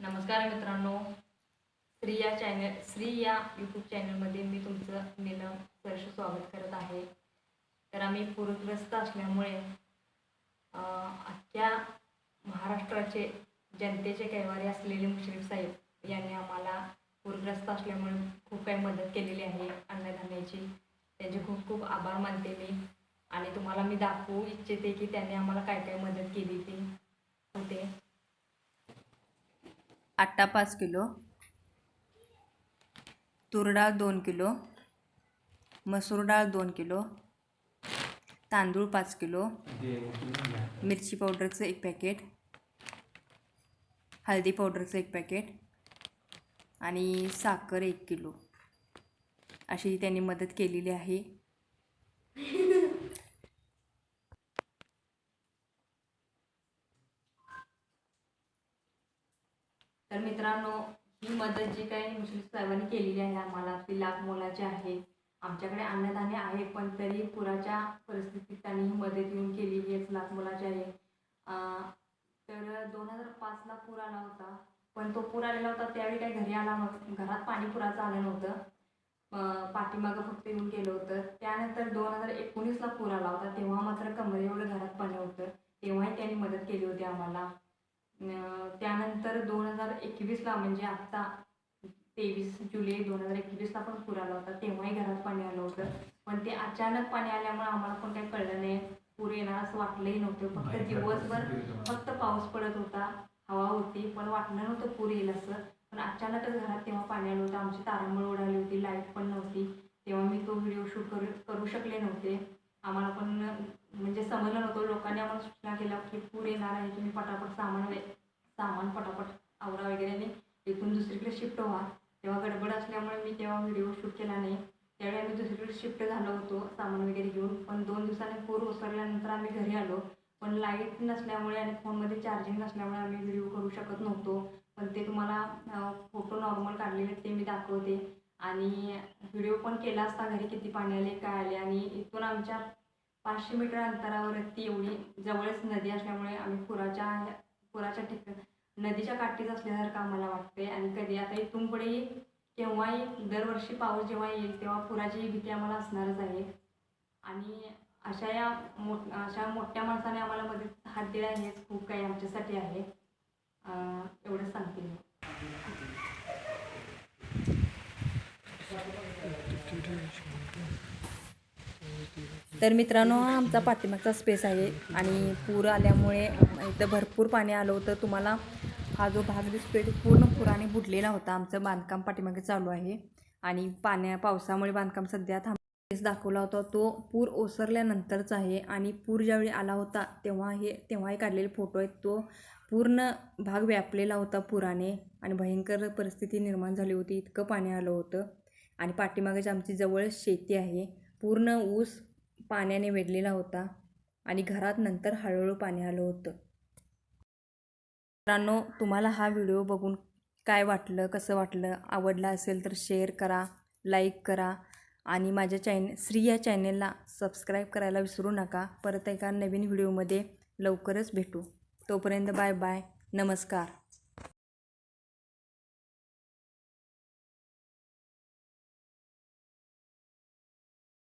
नमस्कार मित्रांनो. श्रिया चॅनल श्री या यूट्यूब चॅनलमध्ये मी तुमचं नीलम सहर्ष स्वागत करत आहे. तर आम्ही पूरग्रस्त असल्यामुळे अख्ख्या महाराष्ट्राचे जनतेचे कैवारी असलेले मुश्रीफ साहेब यांनी आम्हाला पूरग्रस्त असल्यामुळे खूप काही मदत केलेली आहे अन्नधान्याची. त्यांचे खूप खूप आभार मानते मी. आणि तुम्हाला मी दाखवू इच्छिते की त्यांनी आम्हाला काय काय मदत केली ती. होते. आट्टा पाच किलो तूर डाळ दोन किलो मसूर डाळ दोन किलो तांदूळ पाच किलो मिरची पावडरचं एक पॅकेट हळदी पावडरचं एक पॅकेट आणि साखर एक किलो. अशी त्यांनी मदत केलेली आहे. तर मित्रांनो ही मदत जी काही मुश्रीफ साहेबांनी केलेली आहे आम्हाला ती लाख मोलाची आहे. आमच्याकडे अन्नधान्य आहे पण तरी पुराच्या परिस्थितीत त्यांनी ही मदत येऊन केलेली आहे लाख मोलाची आहे. तर दोन हजार पाचला पूर आला होता पण तो पूर आलेला होता त्यावेळी काही घरी आला घरात पाणी पुराचं आलं नव्हतं. पाठीमागं फक्त येऊन केलं होतं. त्यानंतर दोन हजार एकोणीसला पूर आला होता तेव्हा मात्र कमरे एवढं घरात पाणी होतं. तेव्हाही त्यांनी मदत केली होती आम्हाला. त्यानंतर दोन हजार एकवीसला म्हणजे आत्ता तेवीस जुलै दोन हजार एकवीसला पण पूर आला होता. तेव्हाही घरात पाणी आलं होतं. पण ते अचानक पाणी आल्यामुळे आम्हाला पण काही कळलं नाही. पूर येणार असं वाटलंही नव्हतं. फक्त दिवसभर फक्त पाऊस पडत होता. हवा होती पण वाटलं नव्हतं पूर येईल असं. पण अचानकच घरात तेव्हा पाणी आलं होतं. आमची तारांबळ उडाली होती. लाइट पण नव्हती. तेव्हा मी तो व्हिडिओ शूट करू करू शकले नव्हते. आम्हाला पण म्हणजे समजलं नव्हतं. लोकांनी आम्हाला सूचना केल्या की पूर येणार आहे तुम्ही पटापट सामान सामान पटापट आवरा वगैरे आणि इथून दुसरीकडे शिफ्ट व्हा. तेव्हा गडबड असल्यामुळे मी तेव्हा व्हिडिओ शूट केला नाही. त्यावेळी आम्ही दुसरीकडे शिफ्ट झालो होतो सामान वगैरे घेऊन. पण दोन दिवसांनी पूर ओसरल्यानंतर आम्ही घरी आलो. पण लाइट नसल्यामुळे आणि फोनमध्ये चार्जिंग नसल्यामुळे आम्ही व्हिडिओ करू शकत नव्हतो. पण ते तुम्हाला फोटो नॉर्मल काढलेले ते मी दाखवते. आणि व्हिडिओ पण केला असता घरी किती पाणी आले काय आले आणि इथून आमच्या पाचशे मीटर अंतरावरती एवढी जवळच नदी असल्यामुळे आम्ही पुराच्या पुराच्या ठिक नदीच्या काठीच असल्यासारखं आम्हाला वाटते आणि कधी आता इथून पुढे केव्हाही दरवर्षी पाऊस जेव्हा येईल तेव्हा पुराची भीती आम्हाला असणारच आहे. आणि अशा या मोठ अशा मोठ्या माणसाने आम्हाला मदत हात दिला हेच खूप काही आमच्यासाठी आहे. एवढं सांग सांगते मी तर मित्रांनो हा आमचा पाठीमागचा स्पेस आहे आणि पूर आल्यामुळे इथं भरपूर पाणी आलं होतं. तुम्हाला हा जो भाग दिसतोय तो पूर्ण पुराने बुडलेला होता. आमचं बांधकाम पाठीमागे चालू आहे आणि पाण्या पावसामुळे बांधकाम सध्या थांब दाखवला होता तो पूर ओसरल्यानंतरचा आहे आणि पूर ज्यावेळी आला होता तेव्हा हे तेव्हाही काढलेले फोटो आहेत. तो पूर्ण भाग व्यापलेला होता पुराने आणि भयंकर परिस्थिती निर्माण झाली होती. इतकं पाणी आलं होतं. आणि पाठीमागेच आमची जवळच शेती आहे. पूर्ण ऊस पाण्याने वेढलेला होता आणि घरात नंतर हळूहळू पाणी आलं होतं. मित्रांनो तुम्हाला हा व्हिडिओ बघून काय वाटलं कसं वाटलं आवडला असेल तर शेअर करा लाईक करा आणि माझ्या चॅन श्री या चॅनेलला सबस्क्राईब करायला विसरू नका. परत एका नवीन व्हिडिओमध्ये लवकरच भेटू. तोपर्यंत बाय बाय. नमस्कार.